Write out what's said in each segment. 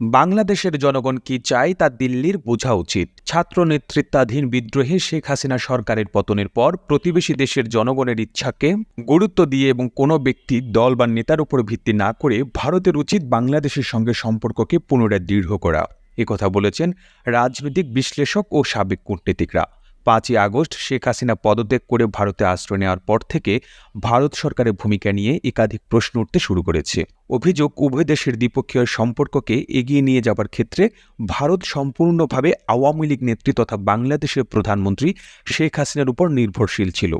বাংলাদেশের জনগণ কি চায় তা দিল্লির বোঝা উচিত। ছাত্র নেতৃত্বাধীন বিদ্রোহে শেখ হাসিনা সরকারের পতনের পর প্রতিবেশী দেশের জনগণের ইচ্ছাকে গুরুত্ব দিয়ে এবং কোনো ব্যক্তি, দল বা নেতার উপর ভিত্তি না করে ভারতের উচিত বাংলাদেশের সঙ্গে সম্পর্ককে পুনরায় দৃঢ় করা। একথা বলেছেন রাজনৈতিক বিশ্লেষক ও সাবেক কূটনীতিকরা। পাঁচই আগস্ট শেখ হাসিনা পদত্যাগ করে ভারতে আশ্রয় নেওয়ার পর থেকে ভারত সরকারের ভূমিকা নিয়ে একাধিক প্রশ্ন উঠতে শুরু করেছে। অভিযোগ, উভয় দেশের দ্বিপক্ষীয় সম্পর্ককে এগিয়ে নিয়ে যাবার ক্ষেত্রে ভারত সম্পূর্ণভাবে আওয়ামী লীগ নেত্রী তথা বাংলাদেশের প্রধানমন্ত্রী শেখ হাসিনার উপর নির্ভরশীল ছিল।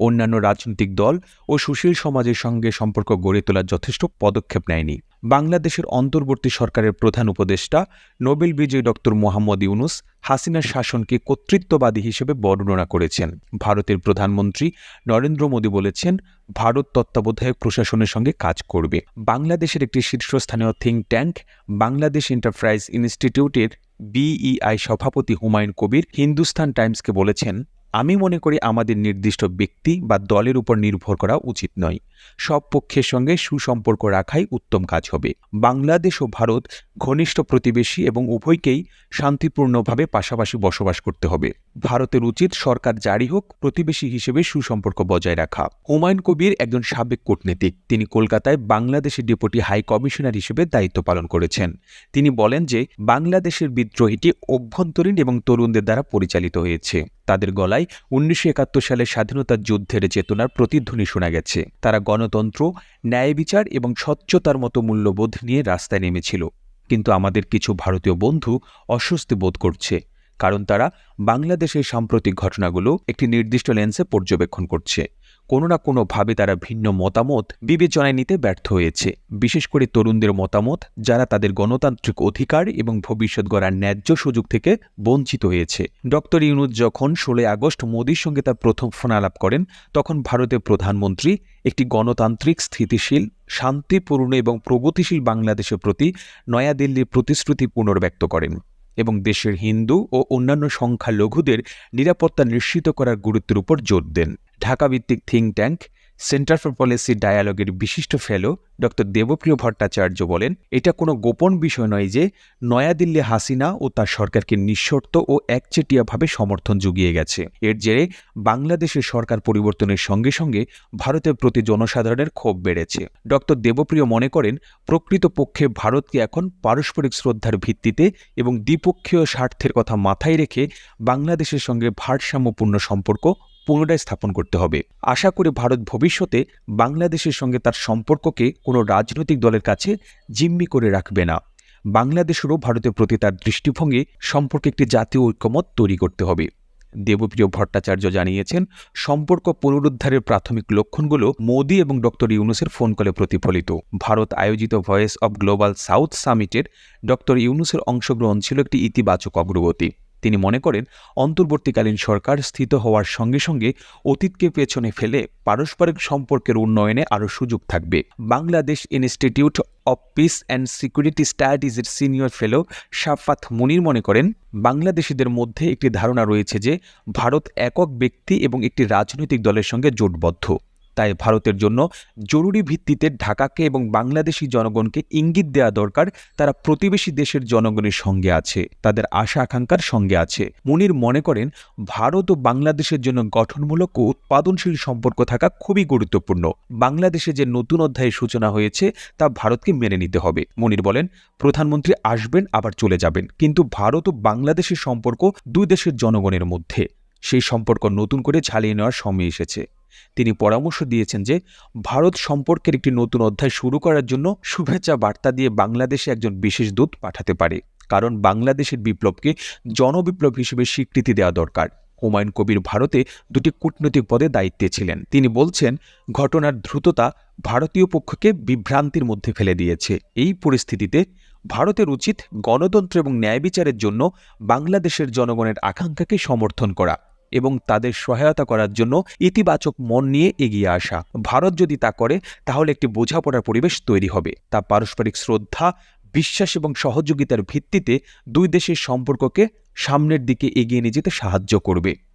অন্যান্য রাজনৈতিক দল ও সুশীল সমাজের সঙ্গে সম্পর্ক গড়ে তোলার যথেষ্ট পদক্ষেপ নেয়নি। বাংলাদেশের অন্তর্বর্তী সরকারের প্রধান উপদেষ্টা, নোবেল বিজয়ী ডক্টর মোহাম্মদ ইউনুস হাসিনার শাসনকে কর্তৃত্ববাদী হিসেবে বর্ণনা করেছেন। ভারতের প্রধানমন্ত্রী নরেন্দ্র মোদী বলেছেন, ভারত তত্ত্বাবধায়ক প্রশাসনের সঙ্গে কাজ করবে। বাংলাদেশের একটি শীর্ষস্থানীয় থিঙ্ক ট্যাঙ্ক বাংলাদেশ এন্টারপ্রাইজ ইনস্টিটিউটের বিইআই সভাপতি হুমায়ুন কবির হিন্দুস্তান টাইমসকে বলেছেন আমি মনে করি আমাদের নির্দিষ্ট ব্যক্তি বা দলের উপর নির্ভর করা উচিত নয়। সব পক্ষের সঙ্গে সুসম্পর্ক রাখাই উত্তম কাজ হবে। বাংলাদেশ ও ভারত ঘনিষ্ঠ প্রতিবেশী এবং উভয়কেই শান্তিপূর্ণভাবে পাশাপাশি বসবাস করতে হবে। ভারতের উচিত সরকার জারি হোক, প্রতিবেশী হিসেবে সুসম্পর্ক বজায় রাখা। হুমায়ুন কবির একজন সাবেক কূটনীতিক। তিনি কলকাতায় বাংলাদেশের ডেপুটি হাই কমিশনার হিসেবে দায়িত্ব পালন করেছেন। তিনি বলেন যে, বাংলাদেশের বিদ্রোহীটি অভ্যন্তরীণ এবং তরুণদের দ্বারা পরিচালিত হয়েছে। তাদের গলায় উনিশশো একাত্তর সালের স্বাধীনতা যুদ্ধের চেতনার প্রতিধ্বনি শোনা গেছে। তারা গণতন্ত্র, ন্যায় বিচার এবং স্বচ্ছতার মতো মূল্যবোধ নিয়ে রাস্তায় নেমেছিল। কিন্তু আমাদের কিছু ভারতীয় বন্ধু অস্বস্তি বোধ করছে, কারণ তারা বাংলাদেশের সাম্প্রতিক ঘটনাগুলো একটি নির্দিষ্ট লেন্সে পর্যবেক্ষণ করছে। কোনো না কোনোভাবে তারা ভিন্ন মতামত বিবেচনায় নিতে ব্যর্থ হয়েছে। বিশেষ করে তরুণদের মতামত, যারা তাদের গণতান্ত্রিক অধিকার এবং ভবিষ্যৎ গড়ার ন্যায্য সুযোগ থেকে বঞ্চিত হয়েছে। ডক্টর ইউনুস যখন ষোলোই আগস্ট মোদীর সঙ্গে তার প্রথম ফোনালাপ করেন, তখন ভারতের প্রধানমন্ত্রী একটি গণতান্ত্রিক স্থিতিশীল, শান্তিপূর্ণ এবং প্রগতিশীল বাংলাদেশের প্রতি নয়াদিল্লির প্রতিশ্রুতি পুনর্ব্যক্ত করেন এবং দেশের হিন্দু ও অন্যান্য সংখ্যালঘুদের নিরাপত্তা নিশ্চিত করার গুরুত্বের উপর জোর দেন। ঢাকাভিত্তিক think tank, centre for policy ডায়ালগের বিশিষ্ট ফেলো ডক্টর দেবপ্রিয় ভট্টাচার্য বলেন, এটা কোনো গোপন বিষয় নয় যে নয়াদিল্লি হাসিনা ও তার সরকারকে নিঃশর্ত ও একচেটিয়াভাবে সমর্থন জুগিয়ে গেছে। এর জেরে বাংলাদেশের সরকার পরিবর্তনের সঙ্গে সঙ্গে ভারতের প্রতি জনসাধারণের ক্ষোভ বেড়েছে। ডক্টর দেবপ্রিয় মনে করেন, প্রকৃতপক্ষে ভারতকে এখন পারস্পরিক শ্রদ্ধার ভিত্তিতে এবং দ্বিপক্ষীয় স্বার্থের কথা মাথায় রেখে বাংলাদেশের সঙ্গে ভারসাম্যপূর্ণ সম্পর্ক পুনরায় স্থাপন করতে হবে। আশা করি ভারত ভবিষ্যতে বাংলাদেশের সঙ্গে তার সম্পর্ককে কোনো রাজনৈতিক দলের কাছে জিম্মি করে রাখবে না। বাংলাদেশেরও ভারতের প্রতি তার দৃষ্টিভঙ্গি সম্পর্কে একটি জাতীয় ঐক্যমত তৈরি করতে হবে। দেবপ্রিয় ভট্টাচার্য জানিয়েছেন, সম্পর্ক পুনরুদ্ধারের প্রাথমিক লক্ষণগুলো মোদি এবং ডক্টর ইউনুসের ফোন কলে প্রতিফলিত। ভারত আয়োজিত ভয়েস অব গ্লোবাল সাউথ সামিটের ডক্টর ইউনুসের অংশগ্রহণ ছিল একটি ইতিবাচক অগ্রগতি। তিনি মনে করেন, অন্তর্বর্তীকালীন সরকার স্থিত হওয়ার সঙ্গে সঙ্গে অতীতকে পেছনে ফেলে পারস্পরিক সম্পর্কের উন্নয়নে আরও সুযোগ থাকবে। Bangladesh institute of peace and security স্টাডিজের senior fellow Shafat Munir মনে করেন, বাংলাদেশিদের মধ্যে একটি ধারণা রয়েছে যে, ভারত একক ব্যক্তি এবং একটি রাজনৈতিক দলের সঙ্গে জোটবদ্ধ। তাই ভারতের জন্য জরুরি ভিত্তিতে ঢাকাকে এবং বাংলাদেশি জনগণকে ইঙ্গিত দেওয়া দরকার তারা প্রতিবেশী দেশের জনগণের সঙ্গে আছে, তাদের আশা আকাঙ্ক্ষার সঙ্গে আছে। মুনির মনে করেন, ভারত ও বাংলাদেশের জন্য গঠনমূলক ও উৎপাদনশীল সম্পর্ক থাকা খুবই গুরুত্বপূর্ণ। বাংলাদেশে যে নতুন অধ্যায়ের সূচনা হয়েছে, তা ভারতকে মেনে নিতে হবে। মুনির বলেন, প্রধানমন্ত্রী আসবেন, আবার চলে যাবেন। কিন্তু ভারত ও বাংলাদেশের সম্পর্ক দুই দেশের জনগণের মধ্যে। সেই সম্পর্ক নতুন করে ঝালিয়ে নেওয়ার সময় এসেছে। তিনি পরামর্শ দিয়েছেন যে, ভারত সম্পর্কের একটি নতুন অধ্যায় শুরু করার জন্য শুভেচ্ছা বার্তা দিয়ে বাংলাদেশে একজন বিশেষ দূত পাঠাতে পারে। কারণ বাংলাদেশের বিপ্লবকে জনবিপ্লব হিসেবে স্বীকৃতি দেওয়া দরকার। হুমায়ুন কবির ভারতে দুটি কূটনৈতিক পদে দায়িত্বে ছিলেন। তিনি বলছেন, ঘটনার দ্রুততা ভারতীয় পক্ষকে বিভ্রান্তির মধ্যে ফেলে দিয়েছে। এই পরিস্থিতিতে ভারতের উচিত গণতন্ত্র এবং ন্যায় বিচারের জন্য বাংলাদেশের জনগণের আকাঙ্ক্ষাকে সমর্থন করা। এবং তাদের সহায়তা করার জন্য ইতিবাচক মন নিয়ে এগিয়ে আসা। ভারত যদি তা করে, তাহলে একটি বোঝাপড়ার পরিবেশ তৈরি হবে। তা পারস্পরিক শ্রদ্ধা, বিশ্বাস এবং সহযোগিতার ভিত্তিতে দুই দেশের সম্পর্ককে সামনের দিকে এগিয়ে নিয়ে যেতে সাহায্য করবে।